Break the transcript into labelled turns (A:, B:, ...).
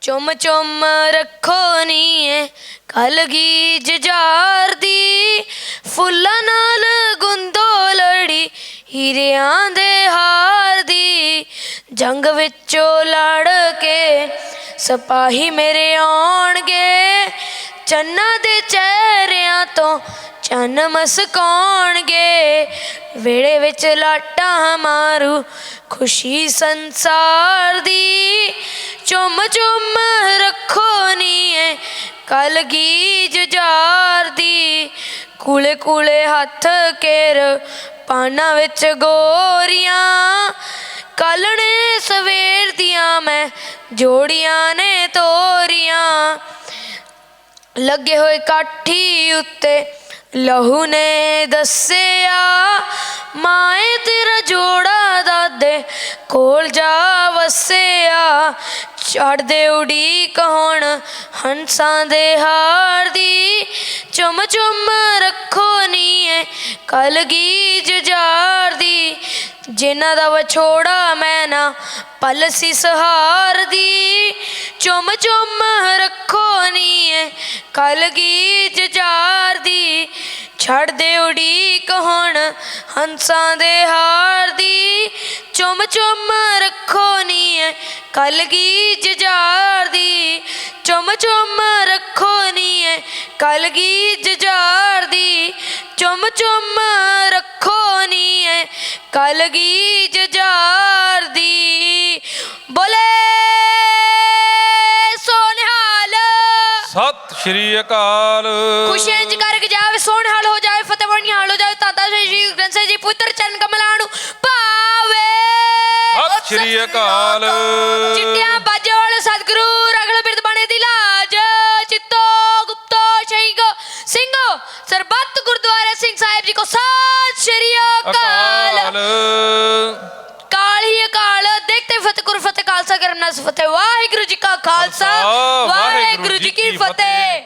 A: ਚੁੰਮ ਚੁੰਮ ਰੱਖੋ ਨੀਏ ਕਲਗੀ ਜਜਾਰ ਦੀ ਫੁੱਲਾਂ ਨਾਲ ਗੁੰਦੋ ਲੜੀ, ਹੀਰਿਆਂ ਦੇ ਹਾਰ ਦੀ ਜੰਗ ਵਿੱਚੋਂ ਲੜ ਕੇ ਸਿਪਾਹੀ ਮੇਰੇ ਆਉਣਗੇ। ਚੰਨਾਂ ਦੇ ਚਿਹਰਿਆਂ ਤੋਂ ਚੰਨ ਮਸਕਾਉਣਗੇ। ਵੇੜੇ ਵਿੱਚ ਲਾਟਾਂ ਮਾਰੂ ਖੁਸ਼ੀ ਸੰਸਾਰ ਦੀ ਚੁੰਮ ਚੁੰਮ ਰੱਖੋ ਨੀਏ ਕਲਗੀ ਜੁਝਾਰ ਦੀ। ਕੂਲੇ ਕੂਲੇ ਹੱਥ ਕੇਰ ਪਾਣਾ ਵਿੱਚ ਗੋਰੀਆਂ। ਕੱਲਣੇ ਸਵੇਰ ਦੀਆਂ ਮੈਂ, ਜੋੜੀਆਂ ਨੇ ਤੋਰੀਆਂ। ਲੱਗੇ ਹੋਏ ਕਾਠੀ ਉੱਤੇ ਲਹੂ ਨੇ ਦੱਸਿਆ ਮਾਏ ਤੇਰਾ ਜੋੜਾ ਦਾਦੇ ਕੋਲ ਜਾ ਵਸਿਆ। ਚੜਦੇ ਉਡੀਕ ਹੁਣ ਹੰਸਾਂ ਦੇ ਹਾਰ ਦੀ। ਚੁੰਮ ਚੁੰਮ ਰੱਖੋ ਨੀਏ ਕਲਗੀ ਜੁਝਾਰ ਦੀ। ਜਿਨ੍ਹਾਂ ਦਾ ਵਿਛੋੜਾ ਮੈਂ ਨਾ ਪਲ ਸੀ ਸਹਾਰ ਦੀ। ਚੁੰਮ ਚੁੰਮ ਰੱਖੋ ਨੀਏ ਕਲਗੀ ਜਜਾਰ ਦੀ। ਛੱਡ ਦੇ ਉਡੀਕ ਹੁਣ ਹੰਸਾਂ ਦੇ ਹਾਰ ਦੀ ਚੁੰਮ ਚੁੰਮ ਰੱਖੋ ਨੀਏ ਕਲਗੀ ਜਜਾਰ ਦੀ ਚੁੰਮ ਚੁੰਮ ਰੱਖੋ ਨੀਏ ਕਲਗੀ ਜਜਾਰ ਦੀ ਚੁੰਮ ਚੁੰਮ ਰੱਖੋ ਨੀਏ ਕਲਗੀ ਜਜਾਰ ਦੀ ਬੋਲੇ ਸੋਨਹਾਲ।
B: ਸਤਿ ਸ਼੍ਰੀ ਅਕਾਲ।
A: ਖੁਸ਼ੀਆਂ ਇੰਜ ਕਰਕੇ ਜਾਵੇ ਸੋਨਹਾਲ ਹੋ ਜਾਵੇ ਫਤਿਹ ਹਾਲ ਹੋ ਜਾਵੇ ਤਾਤਾ ਸਾਹਿਬ ਜੀ ਪੁੱਤਰ ਚਰਨ ਕਮਲਾਣੂ ਪਾਵੇ
B: ਸਤਿ ਸ਼੍ਰੀ ਅਕਾਲ।
A: ਚਿੱਟਿਆਂ ਬਾਜੇ ਵਾਲੇ ਸਤਿਗੁਰੂ ਰਗਲ ਬਿਰਦ ਬਾਣੇ ਦੀ ਲਾਜ। ਚਿੱਤੋ ਗੁਪਤੋ ਸ਼ਹੀਦ ਸਿੰਘ ਸਰਬੱਤ ਗੁਰਦੁਆਰੇ ਸਿੰਘ ਸਾਹਿਬ ਜੀ ਕੋ ਸਤਿ ਸ਼੍ਰੀ ਅਕਾਲ। ਕਾਲੀ ਅਕਾਲ ਦੇਖਤੇ ਫਤਿਹ ਗੁਰ ਫਤਿਹ ਖਾਲਸਾ ਕਰਮ ਨਾਲ ਫਤਿਹ। ਵਾਹਿਗੁਰੂ ਜੀ ਕਾ
B: ਖਾਲਸਾ,
A: ਵਾਹਿਗੁਰੂ ਜੀ ਕੀ ਫਤਿਹ।